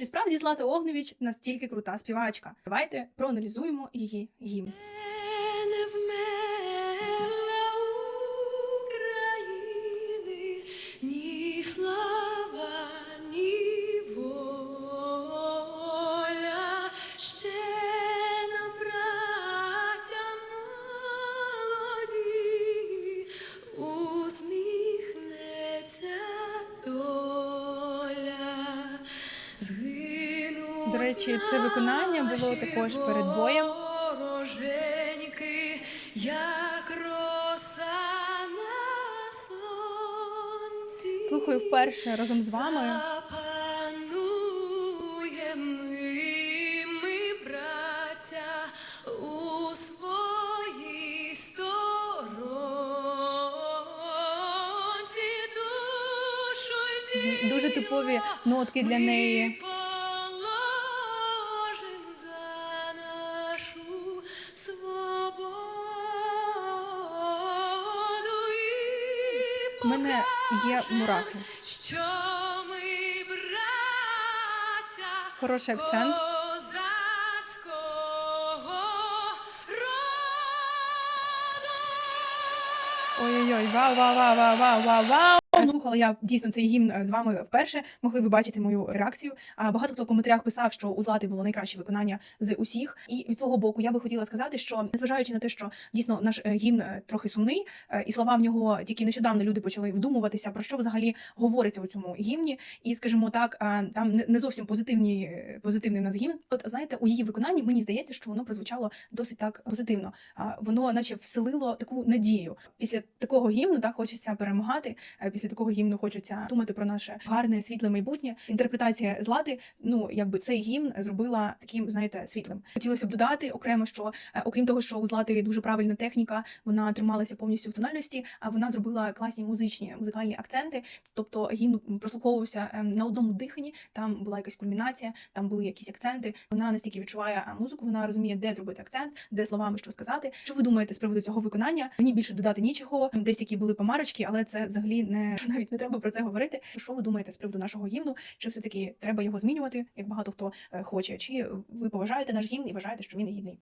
Чи справді Злата Огневіч настільки крута співачка? Давайте проаналізуємо її гімн. Речі, це виконання було також перед боєм. Слухаю вперше разом з вами. Дуже типові нотки для неї. У мене є мурахи. що ми браття Хороший акцент. Ой-ой-ой, вау, вау. Слухала я дійсно цей гімн е, з вами вперше. Могли ви бачити мою реакцію. А багато хто в коментарях писав, що у Злати було найкраще виконання з усіх. І від свого боку я би хотіла сказати, що незважаючи на те, що дійсно наш е, гімн е, трохи сумний, е, і слова в нього тільки нещодавно люди почали вдумуватися, про що взагалі говориться у цьому гімні. І скажімо так, там не- зовсім позитивні е, позитивний у нас гімн. От знаєте, у її виконанні мені здається, що воно прозвучало досить так позитивно. Воно, наче, вселило таку надію. Після такого гімну так хочеться перемагати. е, Після такого гімну хочеться думати про наше гарне світле майбутнє. Інтерпретація злати, ну якби цей гімн зробила таким, знаєте, світлим. Хотілося б додати окремо, що е, окрім того, що у злати дуже правильна техніка, вона трималася повністю в тональності, а вона зробила класні музичні музикальні акценти. Тобто гімн прослуховувався ем, на одному диханні. Там була якась кульмінація, там були якісь акценти. Вона настільки відчуває е, музику, вона розуміє, де зробити акцент, де словами що сказати. Що ви думаєте з приводу цього виконання? Мені більше додати нічого. Десь які були помарочки, але це взагалі не навіть не треба про це говорити. Що ви думаєте з приводу нашого гімну? Чи все таки треба його змінювати, як багато хто е, хоче? Чи ви поважаєте наш гімн і вважаєте, що він гідний?